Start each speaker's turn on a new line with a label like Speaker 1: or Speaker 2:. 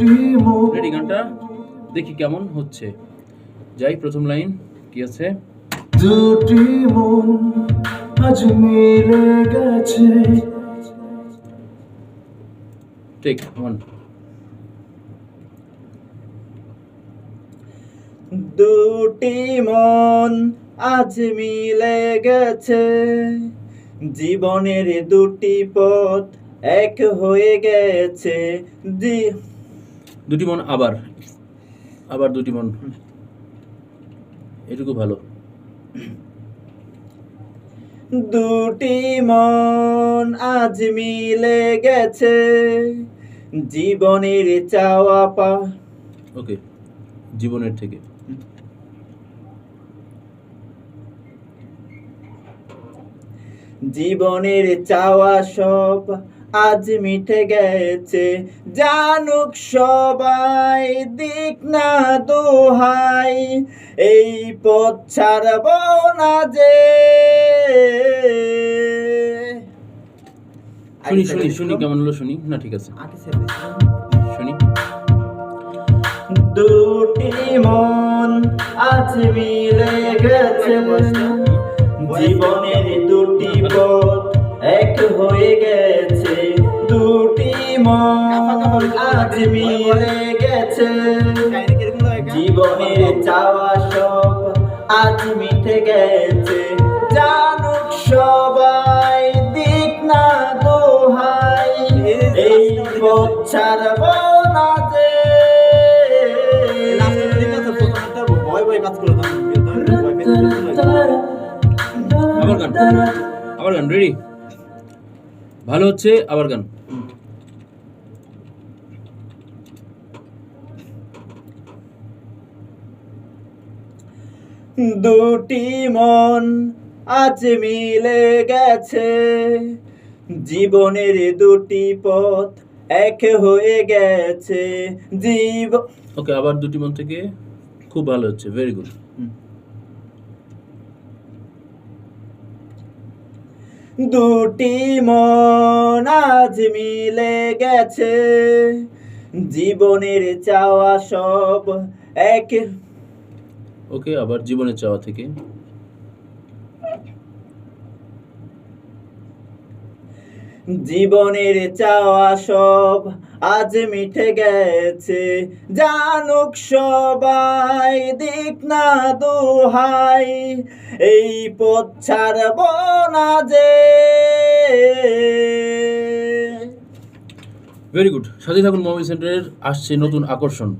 Speaker 1: দুটি মন
Speaker 2: রেডি গানটা? দেখি কেমন হচ্ছে। যাই প্রথম লাইন কি আছে?
Speaker 1: দুটি মন আজ মিলে গেছে।
Speaker 2: টেক ওয়ান
Speaker 3: দুটি মন আজ মিলে গেছে। জীবনের দুটি পথ এক হয়ে গেছে। জি-
Speaker 2: দুটি মন আবার আবার দুটি মন। এটুকু ভালো।
Speaker 3: দুটি মন আজ মিলে গেছে জীবনের চাওয়া পা।
Speaker 2: ওকে জীবনের থেকে।
Speaker 3: জীবনের চাওয়া সব আজ মিটে গেছে। জানুক সবাই দিক না দোহাই এই পথ ছাড়ব না যে।
Speaker 2: শুনি শুনি শুনি কেমন হলো শুনি? না ঠিক আছে। শুনি।
Speaker 3: দুটি মন আজ মিলে গেছে। জীবনের দুটি পথ এক হয়ে গেছে দুটি মন আজ মিলে গেছে জীবনের চাওয়া সব আজ মিটে গেছে জানুক সবাই দিক না দোহাই এই পথ ছাড়ব না যে
Speaker 2: আবার গান রেডি ভালো হচ্ছে আবার গান।
Speaker 3: দুটি মন আজ মিলে গেছে জীবনের দুটি পথ এক হয়ে গেছে জীব
Speaker 2: ওকে আবার দুটি মন থেকে খুব ভালো হচ্ছে ভেরি গুড
Speaker 3: দুটি মন আজ মিলে গেছে। জীবনের চাওয়া সব এক।
Speaker 2: ওকে আবার জীবনের চাওয়া থেকে।
Speaker 3: জীবনের চাওয়া সব আজ মিঠে গেছে। জানুক সবাই, দিক না দোহাই, এই পথ ছাড়ব না যে।
Speaker 2: ভেরি গুড সাথে থাকুন মোবাইল সেন্টারের, আসছে নতুন আকর্ষণ।